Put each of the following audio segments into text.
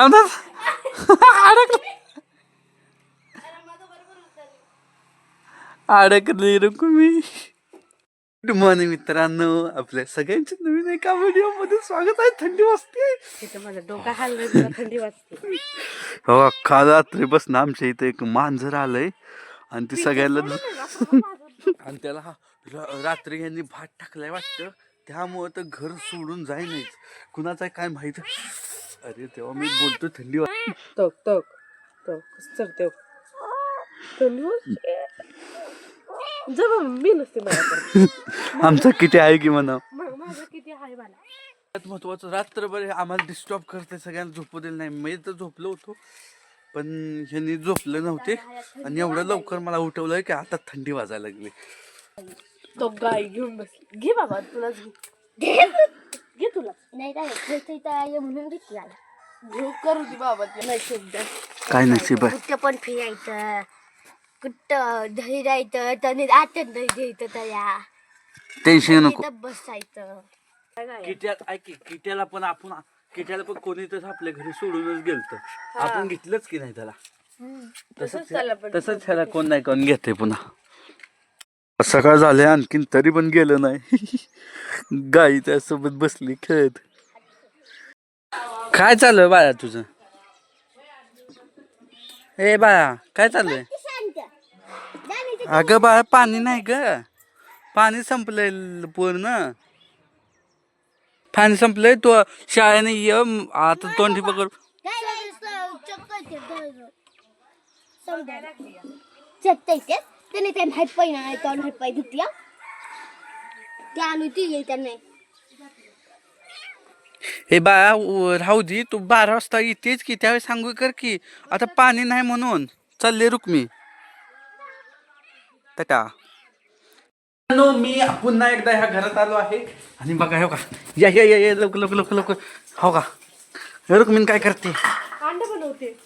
थांब थांब अडकलं अडकले रुकू मी गुड मॉर्निंग मित्रांनो. आपल्या सगळ्यांच्या नवीन एका व्हिडिओमध्ये स्वागत आहे. थंडी वाजते. तिथं माझं डोका हललं तुला थंडी वाजते. हो अख्खा रात्री बस ना आमच्या इथे एक मांजर आलंय. आणि ती सगळ्याला आणि त्याला रात्री यांनी भात टाकलाय वाटतं. त्यामुळं तर घर सोडून जाई नाहीच कुणाचं काय माहीत? अरे तेव्हा मी बोलतो थंडी वाजते तोक तोक तोक कसं चढते थंडी वाजते मी नसते मला आमचा किती आहे की म्हणा. मग माझं किती मला सगळ्यात महत्वाचं रात्रभर हे आम्हाला डिस्टर्ब करते सगळ्यांना झोपू दिलं नाही. मी तर झोपलो होतो पण ह्यांनी झोपले नव्हते. आणि एवढं लवकर मला उठवलंय की आता थंडी वाजायला लागली. तो गाय घेऊन बस घे बाबा तुलाच घे. घे तुला नाही काय खेळता येता ये म्हणून घेतली आला. घेऊ करू दे बाबा ते. नाही सध्या काय नशीब आहे? कुठं पण फिरायचं. कुठं दही राहायचं त्याने आता दही घ्यायचं तया. टेन्शन नको. तिथं बसायचं? किट्यात ऐक की, किट्याला पण आपण किट्याला पण कोणी तर आपल्या घरी सोडूनच गेलत. आपण घेतलंच की नाही त्याला? तसंच त्याला तसंच ह्याला कोण नाही कोण घेते पुन्हा. सकाळ झाले आणखीन तरी पण गेलं नाही. गाई त्यासोबत बसली खेळत. काय चालू बाळा तुझं? ए बाळा काय चाललंय? अगं बाळा पाणी नाही ग. पाणी संपलंय पूर्ण. पाणी संपलंय तो शाळेने ये आता तोंडी पकड. चत्तायचे त्याने त्या हात पाय नाही तोंड हात पाय धुतल्या त्या आणू ती येईल त्यांना. हे उ- राहू दे तू बारा वाजता येतेच की त्यावेळेस सांगू कर की आता पाणी नाही म्हणून. चालले रुक्मी. तटा नो मी पुन्हा एकदा ह्या घरात आलो आहे. आणि बघा हो का? या या या या लवकर लवकर लवकर लवकर. हो का? रुक्मीन काय करते? अंड बनवते.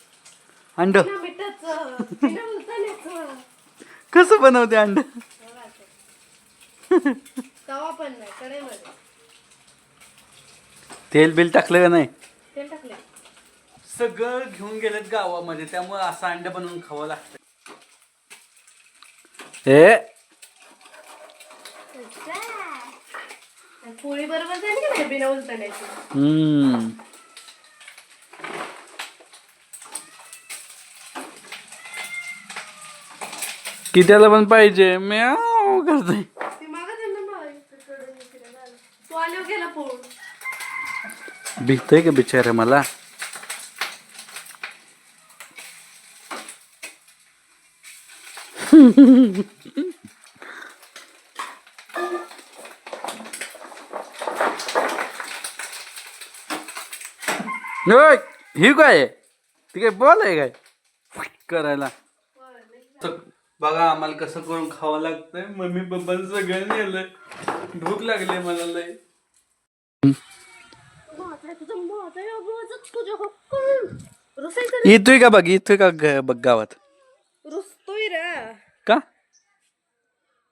अंड बिना मिठाचं बिना मसाल्याचं कसं बनवते अंड? तवा पण नाही कढईमध्ये. तेल बिल टाकलं का नाही? तेल टाकले सगळं घेऊन गेलेत गावामध्ये त्यामुळे असं अंड बनवून खावं लागतं. ए आणि पोळी बरोबर झाली का नाही बिना उलटण्याची हम्म कित्याला पण पाहिजे म्याव करते ती मागं त्यांना मागायचं फिरायला आलं. तू आल्यावर गेला पोळ भीतय का बिचारे मला? ओय, ही काय आहे? ती काय बॉल आहे काय? करायला. तर बघा आम्हाला कसं करून खावं लागतंय. मम्मी पप्पा सगळं नेलंय. भूक लागली मला लय येतोय का बघ येतोय का ग- बघ गावात? रुसतोय रे. का?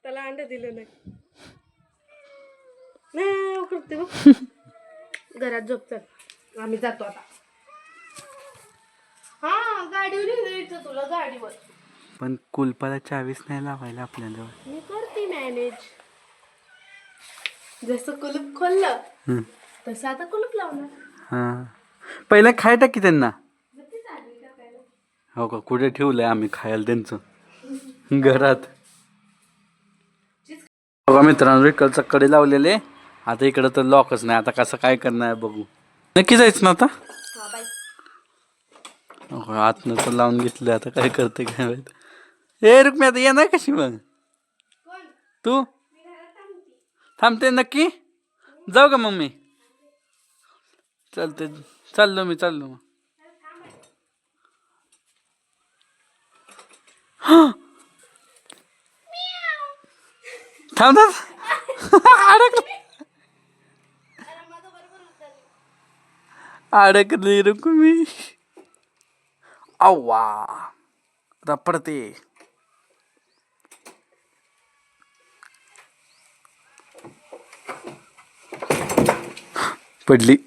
त्याला अंड दिलं नाही. नाही करते बघ. घरात झोप चल. आम्ही जातो आता. हा गाडीवर यायचं तुला गाडीवर. पण कुलपाला चावीस नाही लावायला आपल्याला मी करते मॅनेज जसं कुलूप खोललं. तसं आता कुलूप लावणार. हा. पहिला खाय टाकी त्यांना. हो का? कुठे ठेवलंय आम्ही खायला त्यांचं? घरात. बघा मित्रांनो विकलचं कडे लावलेले. आता इकडं तर लॉकच नाही. आता कसं काय करणार बघू. नक्की जायचं ना आता? हा बाय. हो, आतनं तर लावून घेतलं आता काय करते काय माहीत? ए रुक्म्या आता येणार कशी मग? तू? थांबते नक्की? जाऊ का मम्मी? चालते चाललो मी चाललो मग. थांब थांब अडकली. रुक्मी आव्वा रपडते. पडली.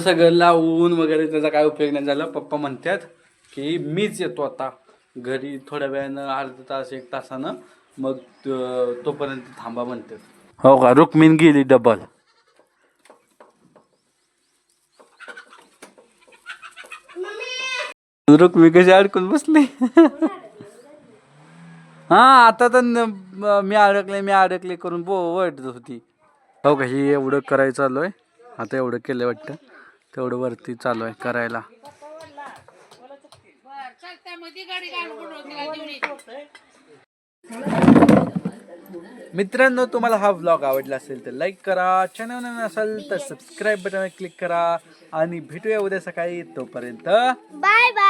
सगळं लावून वगैरे त्याचा काय उपयोग नाही झाला. पप्पा म्हणतात की मीच येतो आता. घरी थोड्या वेळानं अर्धा तास एक तासानं मग त- तोपर्यंत थांबा म्हणतात. हो का? रुक्मिण गेली डबल रुक्मी कशी अडकून बसली? हा आता तर न- मी अडकले मी अडकले करून बो वाटत होती. हो का ही एवढं करायचं चालू आहे. आता एवढं केलं वाटतं. तेवढं वरती चालू आहे करायला. मित्रांनो तुम्हाला हा व्लॉग आवडला असेल तर लाईक करा. चॅनल नसेल तर सबस्क्राईब बटन क्लिक करा. आणि भेटूया उद्या सकाळी. तोपर्यंत बाय बाय